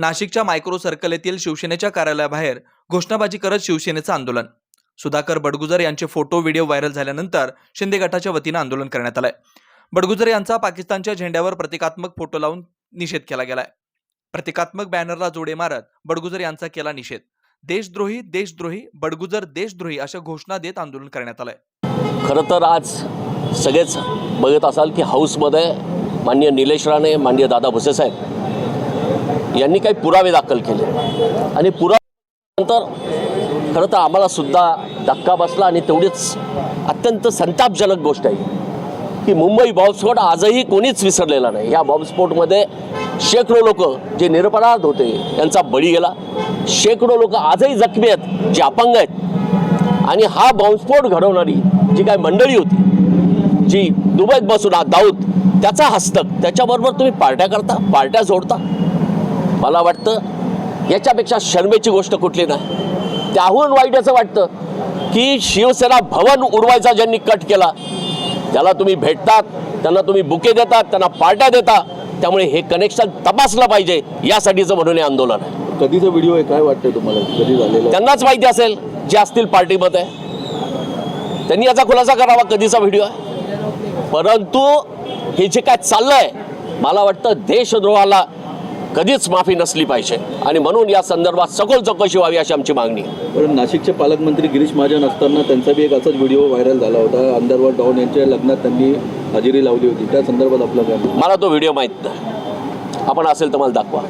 नाशिकच्या micro circle येथील शिवसेनेच्या कार्यालयाबाहेर घोषणाबाजी करत शिवसेनेचं आंदोलन. सुधाकर बडगुजर यांचे फोटो व्हिडिओ व्हायरल झाल्यानंतर शिंदे गटाच्या वतीनं आंदोलन करण्यात आलंय. बडगुजर यांचा पाकिस्तानच्या झेंड्यावर प्रतिकात्मक फोटो लावून निषेध केला गेलाय. प्रतिकात्मक बॅनरला जोडे मारत बडगुजर यांचा केला निषेध. देशद्रोही देशद्रोही बडगुजर देशद्रोही अशा घोषणा देत आंदोलन करण्यात आलंय. खरं तर आज सगळेच बघत असाल की हाऊसमध्ये माननीय निलेश राणे माननीय दादा भुसेसाहेब यांनी काही पुरावे दाखल केले. आणि पुराव्यानंतर खरं तर आम्हाला सुद्धा धक्का बसला आणि तेवढीच अत्यंत संतापजनक गोष्ट आहे की मुंबई बॉम्बस्फोट आजही कोणीच विसरलेला नाही. या बॉम्बस्फोटमध्ये शेकडो लोक जे निरपराध होते त्यांचा बळी गेला. शेकडो लोक आजही जखमी आहेत जे अपंग आहेत. आणि हा बॉम्बस्फोट घडवणारी जी काही मंडळी होती जी दुबईत बसून हा दाऊद त्याचा हस्तक त्याच्याबरोबर तुम्ही पार्ट्या करता पार्ट्या जोडता. मला वाटतं याच्यापेक्षा शर्मेची गोष्ट कुठली नाही त्याहून वाईट असं वाटतं की शिवसेना भवन उडवायचा ज्यांनी कट केला त्याला तुम्ही भेटतात त्यांना तुम्ही बुके देतात त्यांना पार्ट्या देता त्यामुळे हे कनेक्शन तपासलं पाहिजे यासाठीचं म्हणून हे आंदोलन आहे. कधीचा व्हिडिओ आहे काय वाटतंय तुम्हाला? कधी झालेला त्यांनाच माहिती असेल जे असतील पार्टीमध्ये त्यांनी याचा खुलासा करावा कधीचा व्हिडिओ आहे? परंतु हे जे काय चाललंय मला वाटतं देशद्रोहाला कधीच माफी नसली पाहिजे. आणि म्हणून या संदर्भात सखोल चौकशी व्हावी अशी आमची मागणी. पण नाशिकचे पालकमंत्री गिरीश महाजन असताना त्यांचा बी एक असाच व्हिडिओ व्हायरल झाला होता. अंडरवर्ल्ड डॉन यांच्या लग्नात त्यांनी हजेरी लावली होती. त्या संदर्भात आपलं? मला तो व्हिडिओ माहीत नाही. आपण असेल तर मला दाखवा.